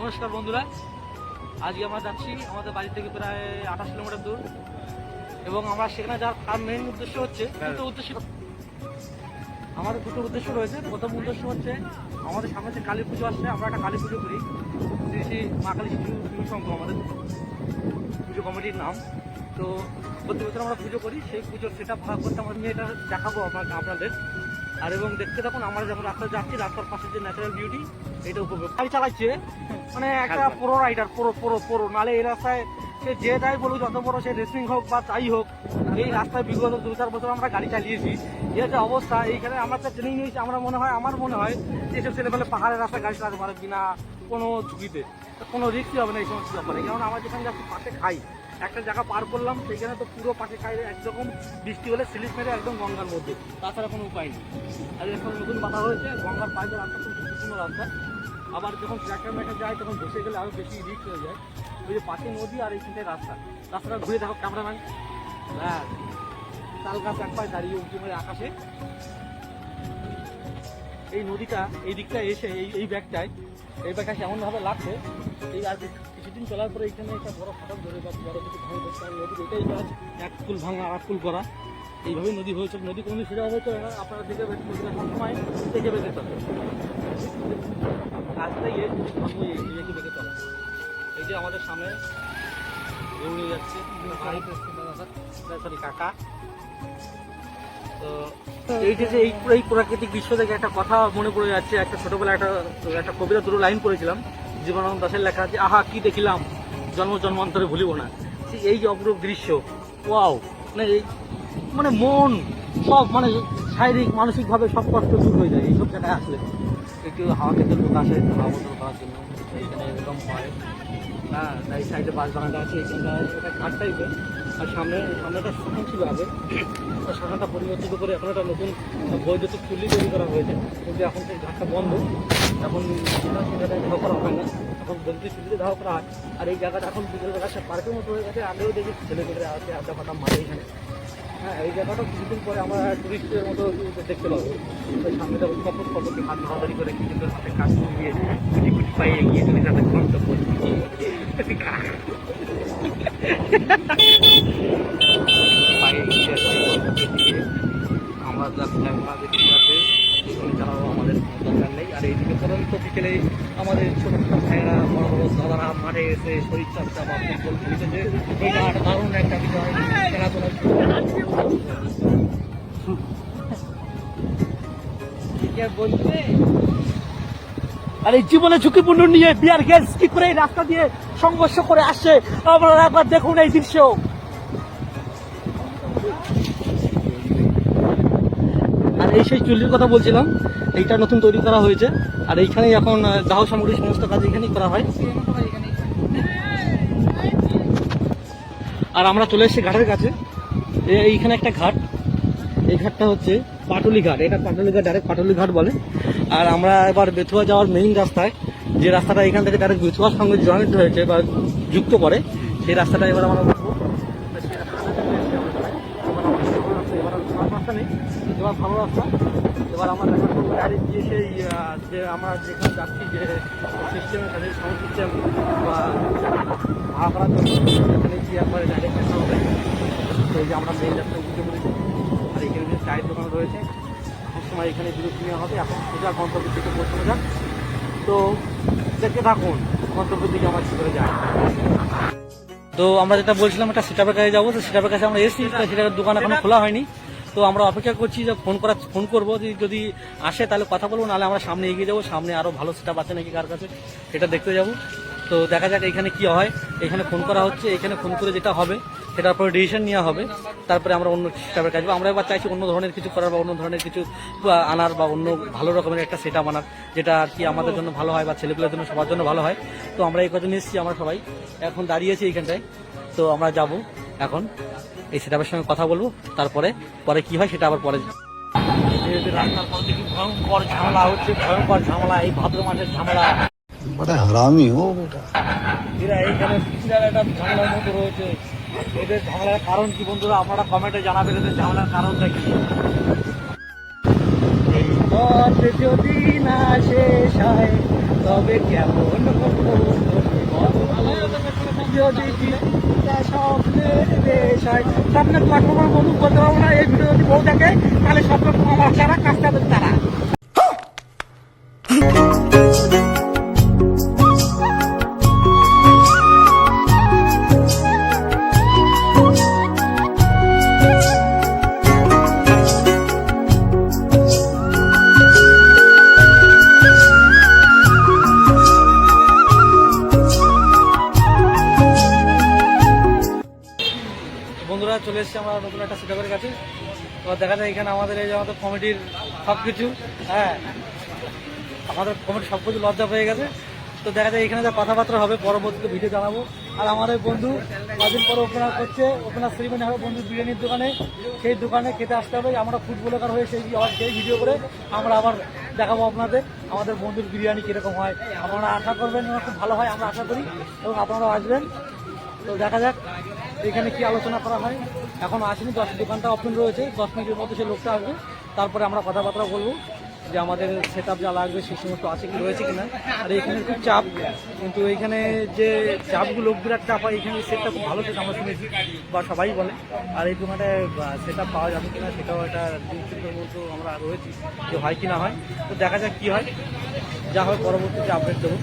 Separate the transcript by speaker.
Speaker 1: নমস্কার বন্ধুরা। আজকে আমরা যাচ্ছি আমাদের বাড়ি থেকে প্রায় আঠাশ কিলোমিটার দূর এবং আমরা সেখানে যাওয়ার মেন উদ্দেশ্য হচ্ছে দুটো উদ্দেশ্য। আমাদের দুটো উদ্দেশ্য রয়েছে। প্রথম উদ্দেশ্য হচ্ছে আমাদের সামনে যে কালী পুজো আসছে, আমরা একটা কালী পুজো করি। শ্রী শ্রী মা কালী শিশু সংঘ আমাদের। পুজো কমিটির নাম। তো প্রতি বছর আমরা পুজো করি। সেই পুজোর সেটা ভাগ করতে আমরা নিয়ে এটা দেখাবো আপনাকে আপনাদের। আর এবং দেখতে থাকুন আমরা যখন রাস্তা যাচ্ছি রাস্তার পাশে যে ন্যাচারাল বিউটি এটা উপভোগ গাড়ি চালাচ্ছে মানে একটা পুরো রাইডার পুরো পুরো পুরো। নালে এই রাস্তায় সে যে যাই বলুক যত বড় সে রেসিং হোক বা তাই হোক এই রাস্তায় বিগত দু চার বছর আমরা গাড়ি চালিয়েছি। এর যে অবস্থা এইখানে আমরা তো ট্রেনিং নিয়েছি আমরা মনে হয় আমার মনে হয় যে এসব ছেলে পেলে পাহাড়ের রাস্তায় গাড়ি চালাতে পারে বিনা কোনো ঝুঁকিতে। কোনো রিস্কই হবে না এই সমস্ত ব্যাপারে। কারণ আমরা যেখানে যাচ্ছি পাশে খাই। একটা জায়গা পার করলাম সেখানে তো পুরো পাশে খাই একরকম বৃষ্টি হলে স্লিপ মেরে একদম গঙ্গার মধ্যে। তাছাড়া কোনো উপায় নেই। আর এখন নতুন বাধা হয়েছে, গঙ্গার পাইপের রাস্তা খুব ঝুঁকিপূর্ণ রাস্তা। আবার যখন ট্র্যাক্টর ম্যাটার যায়, তখন বসে গেলে আরও বেশি রিস্ক হয়ে যায়। ওই যে পাশে নদী আর এইখানটায় রাস্তা। রাস্তাটা ঘুরে দেখো ক্যামেরাম্যান হ্যাঁ তাল গাছ এক পায়ে দাঁড়িয়ে উঁচু মেরে আকাশে। এই নদীটা, এই দিকটা এসে, এই এই ব্যাগটায় এই ব্যাগটা এমনভাবে লাগছে এই আর কিছু- কিছুদিন চলার পরে এখানে একটা বড় ফাটক ধরে বা বড় কিছু ভাঙ ধরছে আর নদীর এটাই কাজ এক কুল ভাঙা আর কুল করা। এইভাবেই নদী হয়েছে। নদী কোনো সেটা হয়তো আপনারা দেখে সবসময় দেখে বেঁধে চলে রাস্তায় আমি এগিয়ে বেঁধে চলে। এই যে আমাদের সামনে নিয়ে যাচ্ছে। সরি কাকা। তো এই যে যে এই এই প্রাকৃতিক দৃশ্য থেকে একটা কথা মনে পড়ে যাচ্ছে। একটা ছোটবেলায় একটা একটা কবিতা দুটো লাইন পড়েছিলাম। জীবনানন্দ দাসের লেখা আছে আহা, কি দেখিলাম? জন্ম জন্মান্তরে ভুলিব না। এই যে অপরূপ দৃশ্য, ওয়াও। মানে এই মানে মন সব মানে শারীরিক, মানসিকভাবে সব কষ্ট দূর হয়ে যায়। এইসব জায়গায় আসলে? একটু হাওয়া খেতে লোক আসে, হাওয়া বদল করার জন্য। এইখানে এরকম হয়। হ্যাঁ এই সাইডে বাস বাগানটা আছে এইখানটা এটা ঘাট টাইপের আর সামনে, সামনেটা শাসন ছিল আগে। তো শাসনটা পরিবর্তিত করে এখন একটা নতুন বৈদ্যুতিক চুল্লি তৈরি করা হয়েছে। কিন্তু এখন সেই ঘাটটা বন্ধ। এখন সেটা ধাও করা হয় না। এখন বৈদ্যুতিক চুল্লিতে ধাও করা হয়। আর এই জায়গাটা এখন বিকেল বেলা সে পার্কের মতো হয়ে গেছে। আগেও দেখি ছেলেমেয়েরা আছে, আড্ডা ফাটা মারে এখানে। হ্যাঁ এই জায়গাটা কিছুদিন পরে আমরা টুরিস্টের মতো দেখতে পাবো। ওই সামনেটা কপট কপটি হাত ধরাধরি করে কিছুদের হাতে কাজ দিয়ে কুচি কুচি পায়ে এগিয়ে চলে যাতে গন্তব্য। আমরা যাচ্ছিলাম কাজে ঠিক আছে যাওয়ার আমাদের দরকার নেই আর এইদিকে পরন্ত বিকেলে আমাদের ছোট ছোট ভাইয়েরা বড় বড় দাদারা মাঠে এসে শরীর চর্চা বা ফুটবল খেলতেছে এটা একটা দারুণ একটা বিষয় খেলাধুলা আর এই জীবনে ঝুঁকিপূর্ণ নিয়ে বিয়ার গ্যাস কি করে এই রাস্তা দিয়ে সংঘর্ষ করে আসছে আপনারা একবার দেখুন এই দৃশ্য। আর এই সেই চুল্লির কথা বলছিলাম, এইটা নতুন তৈরি করা হয়েছে, আর এইখানেই এখন দাহ সামগ্রী সমস্ত কাজ এখানেই করা হয়। আর আমরা চলে এসেছি ঘাটের কাছে। এইখানে একটা ঘাট, এই ঘাটটা হচ্ছে পাটুলি ঘাট, এটা পাটুলি ঘাট, ডাইরেক্ট পাটুলি ঘাট বলে। আর আমরা এবার বেথুয়া যাওয়ার মেইন রাস্তায় যে রাস্তাটা এখান থেকে ডাইরেক্ট বেথুয়ার সঙ্গে জয়েন্ট হয়েছে বা যুক্ত করে সেই রাস্তাটা এবার আমরা এবার রাস্তা, এবার আমরা সেই যে আমরা যেখানে যাচ্ছি যে একবারে ডাইরেক্ট যে আমরা রাস্তায় আর এখানে চায়ের দোকান রয়েছে সবসময় এখানে বিরতি নেওয়া হবে। এখন সোজা গন্তব্যের দিকে পৌঁছানো যাক। তো দেখতে থাকুন, গন্তব্যের দিকে আমার করে যায় তো আমরা যেটা বলছিলাম, একটা সেটাপের কাছে যাব। তো সেটাপের কাছে আমরা এসেছি সেটাপের দোকান এখনও খোলা হয়নি। তো আমরা অপেক্ষা করছি যে ফোন করা ফোন করব। যদি আসে তাহলে কথা বলব, নাহলে আমরা সামনে এগিয়ে যাব। সামনে আরও ভালো সেটাপ আছে নাকি কার কাছে, সেটা দেখতে যাব। তো দেখা যাক এখানে কি হয়। এখানে ফোন করা হচ্ছে। এখানে ফোন করে যেটা হবে সেটার পরে ডিসিশন নেওয়া হবে তারপরে আমরা অন্য সেটাপের কাছে যাবো। আমরা এবার চাইছি অন্য ধরনের কিছু করার বা অন্য ধরনের কিছু আহ, আনার বা অন্য ভালো রকমের একটা সেটা আনার যেটা আর কি আমাদের জন্য ভালো হয় বা ছেলেগুলোর জন্য সবার জন্য ভালো হয় তো আমরা এই কদিন এসেছি আমরা সবাই এখন দাঁড়িয়েছি এইখানটায় তো আমরা যাব এখন এই সেটাপের সঙ্গে কথা বলবো তারপরে পরে কি হয় সেটা আবার পরে রাস্তার পর দেখি ভয়ঙ্কর ঝামেলা হচ্ছে ভয়ঙ্কর ঝামেলা এই ভাদ্র মাসের ঝামেলা
Speaker 2: बड़ा हरामी हो बेटा
Speaker 1: এরা এইখানে বিশাল একটা ঝামেলার মতো রয়েছে এদের ঝামেলার কারণ কি বন্ধুরা? আপনারা কমেন্টে জানাবেন এদের ঝামেলার কারণটা কি? এই পথ যদি না শেষ হয়, তবে কেমন যদি স্বপ্নের স্বপ্নের বন্ধু বলতে পারব না, এই ভিডিও যদি বউ দেখে, তাহলে স্বপ্ন আমার তারা কাজটা তারা। নতুন একটা সেটাপের কাছে। তো দেখা যায় এখানে আমাদের এই যে আমাদের কমিটির সব কিছু হ্যাঁ আমাদের কমিটি সব কিছু লজ্জা পেয়ে গেছে। তো দেখা যায় এখানে যা কথাবার্তা হবে, পরবর্তীতে ভিডিও জানাব। আর আমার এই বন্ধু কদিন পরে ওপেনার করছে ওপেনার সেরিমনি হবে বন্ধু বিরিয়ানির দোকানে। সেই দোকানে খেতে আসতে হবে। আমরা ফুটবলার হয়ে সেই আবার সেই ভিডিও করে আমরা আবার দেখাবো আপনাদের, আমাদের বন্ধুর বিরিয়ানি কীরকম হয়। আপনারা আশা করবেন খুব ভালো হয়, আমরা আশা করি। এবং আপনারাও আসবেন। তো দেখা যাক এখানে কি আলোচনা করা হয়। এখন আসেনি, দশ দোকানটা ওপেন রয়েছে। দশ মিনিটের মধ্যে সে লোকটা আসবে। তারপরে আমরা কথাবার্তা বলব যে আমাদের সেট যা লাগবে সেই সমস্ত আছে কি, রয়েছে কিনা। আর এখানে খুব চাপ, কিন্তু এখানে যে চাপগুলো বিরাট চাপ হয় এখানে সেটটা খুব ভালো সেট আমরা শুনেছি, বা সবাই বলে। আর এই দোকানে সেট পাওয়া যাবে কিনা সেটাও একটা দুশ্চিন্তার মতো আমরা রয়েছি যে হয় কি না হয়। তো দেখা যাক কি হয়। যা হয় পরবর্তীতে আপডেট দেবো।